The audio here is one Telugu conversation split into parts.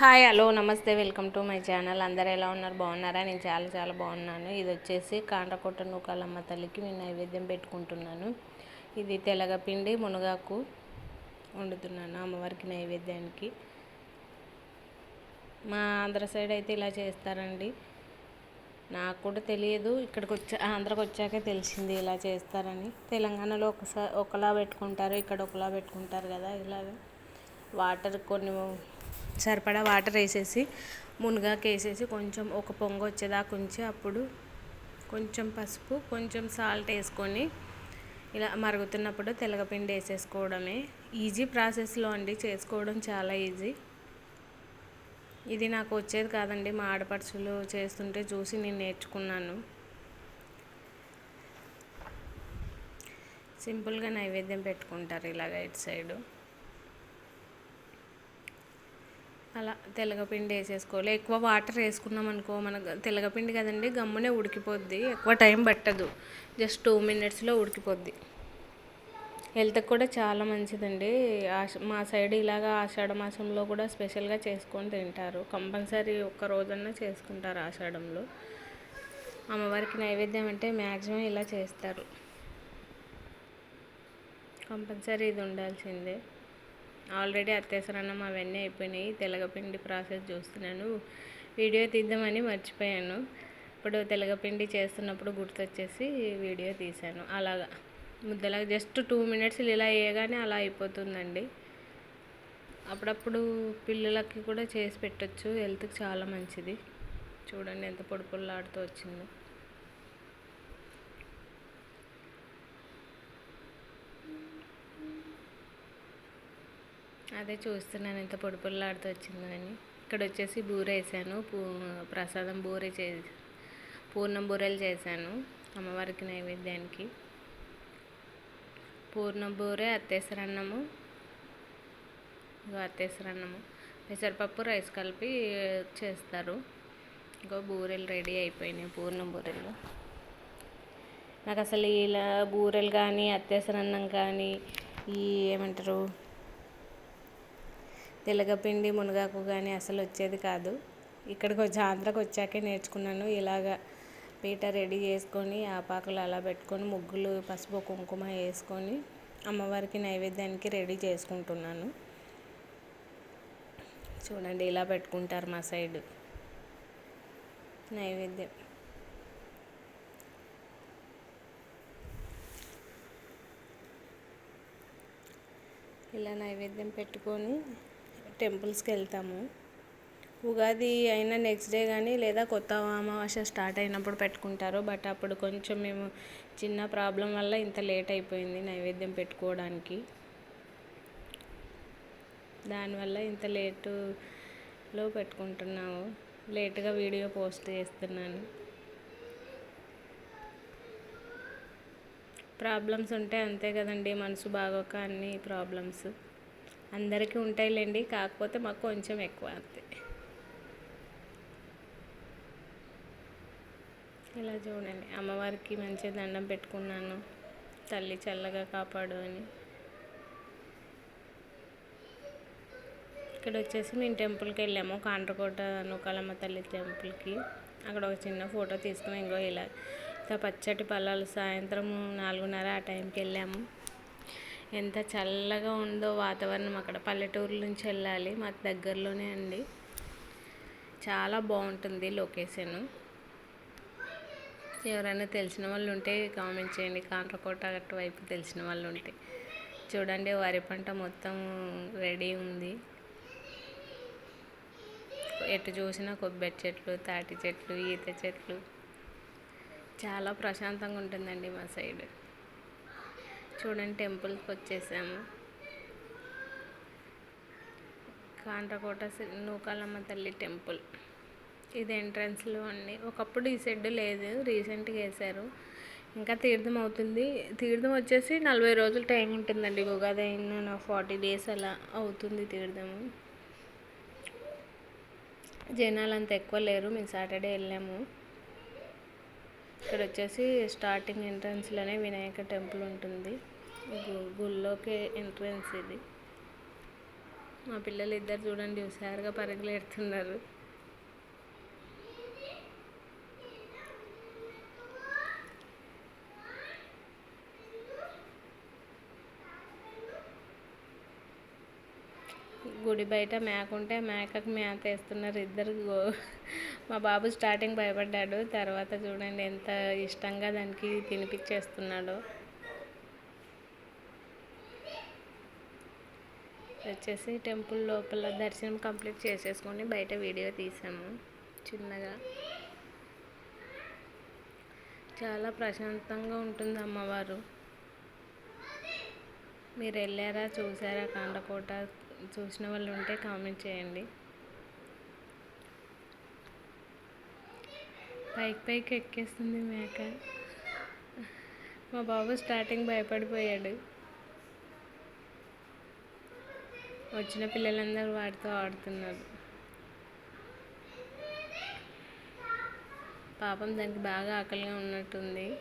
హాయ్ హలో నమస్తే వెల్కమ్ టు మై ఛానల్. అందరు ఎలా ఉన్నారు? బాగున్నారా? నేను చాలా చాలా బాగున్నాను. ఇది వచ్చేసి కాండ్రకొట్ట నూకాలమ్మ తల్లికి నేను నైవేద్యం పెట్టుకుంటున్నాను. ఇది తెలగపిండి మునగాకు వండుతున్నాను అమ్మవారికి నైవేద్యానికి. మా ఆంధ్ర సైడ్ అయితే ఇలా చేస్తారండి. నాకు కూడా తెలియదు. ఇక్కడికి వచ్చా ఆంధ్రాకి వచ్చాకే తెలిసింది ఇలా చేస్తారని. తెలంగాణలో ఒకసారి ఒకలా పెట్టుకుంటారు ఇక్కడ ఒకలా పెట్టుకుంటారు కదా ఇలాగ. వాటర్ కొన్ని సరిపడా వాటర్ వేసేసి మునగాకు వేసేసి కొంచెం ఒక పొంగు వచ్చేదాకా ఉంచి అప్పుడు కొంచెం పసుపు కొంచెం సాల్ట్ వేసుకొని ఇలా మరుగుతున్నప్పుడు తెలగపిండి వేసేసుకోవడమే. ఈజీ ప్రాసెస్లో అండి చేసుకోవడం చాలా ఈజీ ఇది నాకు వచ్చేది కాదండి మా ఆడపడుచులు చేస్తుంటే చూసి నేను నేర్చుకున్నాను. సింపుల్గా నైవేద్యం పెట్టుకుంటారు ఇలాగ ఇటు సైడు. అలా తెల్లగపిండి వేసేసుకోవాలి. ఎక్కువ వాటర్ వేసుకున్నాం అనుకో మన తెల్లగపిండి కదండి గమ్మునే ఉడికిపోద్ది. ఎక్కువ టైం పట్టదు. జస్ట్ టూ మినిట్స్లో ఉడికిపోద్ది. హెల్త్కి కూడా చాలా మంచిదండి. మా సైడ్ ఇలాగా ఆషాఢ మాసంలో కూడా స్పెషల్గా చేసుకొని తింటారు. కంపల్సరీ ఒక్క రోజన్నా చేసుకుంటారు ఆషాఢంలో. అమ్మవారికి నైవేద్యం అంటే మ్యాక్సిమం ఇలా చేస్తారు. కంపల్సరీ ఇది ఉండాల్సిందే. ఆల్రెడీ అత్యవసరన్నం అవన్నీ అయిపోయినాయి. తెలగపిండి ప్రాసెస్ చూస్తున్నాను. వీడియో తీద్దామని మర్చిపోయాను. ఇప్పుడు తెలగపిండి చేస్తున్నప్పుడు గుర్తొచ్చేసి వీడియో తీశాను. అలాగా. ముద్దలాగా జస్ట్ టూ మినిట్స్ ఇలా వేయగానే అలా అయిపోతుందండి. అప్పుడప్పుడు పిల్లలకి కూడా చేసి పెట్టచ్చు. హెల్త్కి చాలా మంచిది. చూడండి ఎంత పొడి పొల్లాడుతూ వచ్చిందో. అదే చూస్తున్నాను ఎంత పొడి పొల్లాడుతూ వచ్చిందో అని ఇక్కడ వచ్చేసి బూర వేసాను పూ ప్రసాదం బూరె చే పూర్ణం బూరెలు చేశాను అమ్మవారికి నైవేద్యానికి. పూర్ణం బూరె అత్తేసరన్నము ఇంకో అత్తేసరన్నము. పెసరపప్పు రైస్ కలిపి చేస్తారు. ఇంకో బూరెలు రెడీ అయిపోయినాయి పూర్ణం బూరెలు. నాకు అసలు ఇలా బూరెలు కానీ అత్తేసరన్నం కానీ ఈ ఏమంటారు తెలగపిండి మునగాకు కానీ అసలు వచ్చేది కాదు. ఇక్కడికి వచ్చి ఆంధ్రాకి వచ్చాకే నేర్చుకున్నాను. ఇలాగ పీట రెడీ చేసుకొని ఆపాకులు అలా పెట్టుకొని ముగ్గులు పసుపు కుంకుమ వేసుకొని అమ్మవారికి నైవేద్యానికి రెడీ చేసుకుంటున్నాను. చూడండి ఇలా పెట్టుకుంటారు మా సైడ్. నైవేద్యం. ఇలా నైవేద్యం పెట్టుకొని టెంపుల్స్కి వెళ్తాము ఉగాది అయినా నెక్స్ట్ డే కానీ లేదా కొత్త అమావాస్య స్టార్ట్ అయినప్పుడు పెట్టుకుంటారు. బట్ అప్పుడు కొంచెం మేము చిన్న ప్రాబ్లం వల్ల ఇంత లేట్ అయిపోయింది నైవేద్యం పెట్టుకోవడానికి. దానివల్ల ఇంత లేటులో పెట్టుకుంటున్నాము. లేటుగా వీడియో పోస్ట్ చేస్తున్నాను. ప్రాబ్లమ్స్ ఉంటే అంతే కదండి మనసు బాగోక అన్ని ప్రాబ్లమ్స్. అందరికీ ఉంటాయిలేండి కాకపోతే మాకు కొంచెం ఎక్కువ అంతే. ఇలా చూడండి అమ్మవారికి మంచి దండం పెట్టుకున్నాను తల్లి చల్లగా కాపాడు అని. ఇక్కడ వచ్చేసి మేము టెంపుల్కి వెళ్ళాము కాండ్రకోట నూకాలమ్మ తల్లి టెంపుల్కి. అక్కడ ఒక చిన్న ఫోటో తీసుకుని ఇంకో ఇలా పచ్చటి పొలాలు సాయంత్రం నాలుగున్నర ఆ టైంకి వెళ్ళాము. ఎంత చల్లగా ఉందో వాతావరణం అక్కడ. పల్లెటూరు నుంచి వెళ్ళాలి. మాకు దగ్గరలోనే అండి. చాలా బాగుంటుంది లొకేషన్. ఎవరైనా తెలిసిన వాళ్ళు ఉంటే కామెంట్ చేయండి. కాంట్రకోట వైపు తెలిసిన వాళ్ళు ఉంటే. చూడండి వరి పంట మొత్తం రెడీ ఉంది. ఎటు చూసినా కొబ్బరి చెట్లు తాటి చెట్లు ఈత చెట్లు. చాలా ప్రశాంతంగా ఉంటుందండి మా సైడ్. చూడండి టెంపుల్కి వచ్చేసాము. కాండ్రకోట నూకాలమ్మ తల్లి టెంపుల్. ఇది ఎంట్రన్స్లో అండి. ఒకప్పుడు ఈ షెడ్ లేదు రీసెంట్గా వేశారు. ఇంకా తీర్థం అవుతుంది. తీర్థం వచ్చేసి నలభై రోజులు టైం ఉంటుందండి. ఉగాది అయిన ఫార్టీ డేస్ అలా అవుతుంది తీర్థము. జనాలు అంత ఎక్కువ లేరు. మేము సాటర్డే వెళ్ళాము. ఇక్కడ వచ్చేసి స్టార్టింగ్ ఎంట్రన్స్లోనే వినాయక టెంపుల్ ఉంటుంది. గుళ్ళోకి ఎంట్రన్స్ ఇది. మా పిల్లలు ఇద్దరు చూడండి హుషారుగా పరుగులు ఎడుతున్నారు గుడి బయట మేక ఉంటే మేకకు మేత వేస్తున్నారు ఇద్దరు. గో- మా బాబు స్టార్టింగ్ భయపడ్డాడు. తర్వాత చూడండి ఎంత ఇష్టంగా దానికి తినిపించేస్తున్నాడో. వచ్చేసి టెంపుల్ లోపల దర్శనం కంప్లీట్ చేసేసుకొని బయట వీడియో తీసాము చిన్నగా. చాలా ప్రశాంతంగా ఉంటుంది అమ్మవారు. మీరు వెళ్ళారా? చూసారా? కాండకోట? చూసిన వాళ్ళు ఉంటే కామెంట్ చేయండి. పైకి పైకి ఎక్కేస్తుంది మేక. మా బాబు స్టార్టింగ్ భయపడిపోయాడు. వచ్చిన పిల్లలందరూ వాటితో ఆడుతున్నారు. పాపం దానికి బాగా ఆకలిగా ఉన్నట్టుంది.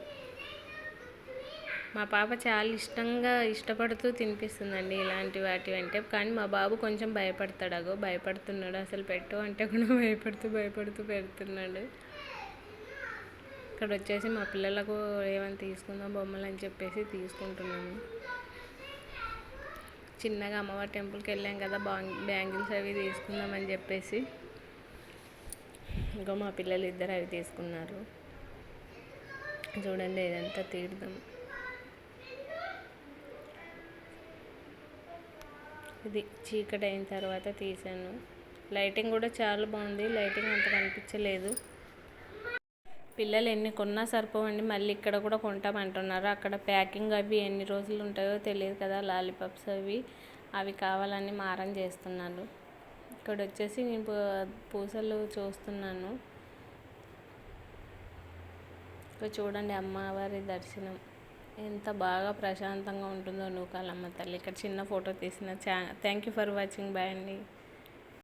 మా పాప చాలా ఇష్టంగా ఇష్టపడుతూ తినిపిస్తుందండి ఇలాంటి వాటి అంటే. కానీ మా బాబు కొంచెం భయపడతాడు. అగో భయపడుతున్నాడు. అసలు పెట్టు అంటే కూడా భయపడుతూ భయపడుతూ పెడుతున్నాడు. ఇక్కడ వచ్చేసి మా పిల్లలకు ఏమైనా తీసుకుందాం బొమ్మలు అని చెప్పేసి తీసుకుంటున్నాము చిన్నగా అమ్మవారి టెంపుల్కి వెళ్ళాం కదా బ్యాంగిల్స్ అవి తీసుకుందామని చెప్పేసి. ఇంకా మా పిల్లలు ఇద్దరు అవి తీసుకున్నారు. చూడండి ఇదంతా తీర్థం. ఇది చీకటి అయిన తర్వాత తీసాను. లైటింగ్ కూడా చాలా బాగుంది. లైటింగ్ అంత కనిపించలేదు. పిల్లలు ఎన్ని కొన్నా సరిపోవండి. మళ్ళీ ఇక్కడ కూడా కొంటామంటున్నారు. అక్కడ ప్యాకింగ్ అవి ఎన్ని రోజులు ఉంటాయో తెలియదు కదా. లాలీపాప్స్ అవి అవి కావాలని మారం చేస్తున్నాను ఇక్కడ వచ్చేసి నేను పూ- పూసలు చూస్తున్నాను. ఇక్కడ చూడండి అమ్మవారి దర్శనం. ఎంత బాగా ప్రశాంతంగా ఉంటుందో నూకాలమ్మ తల్లి. ఇక్కడ చిన్న ఫోటో తీసిన thank you for watching bye అండి.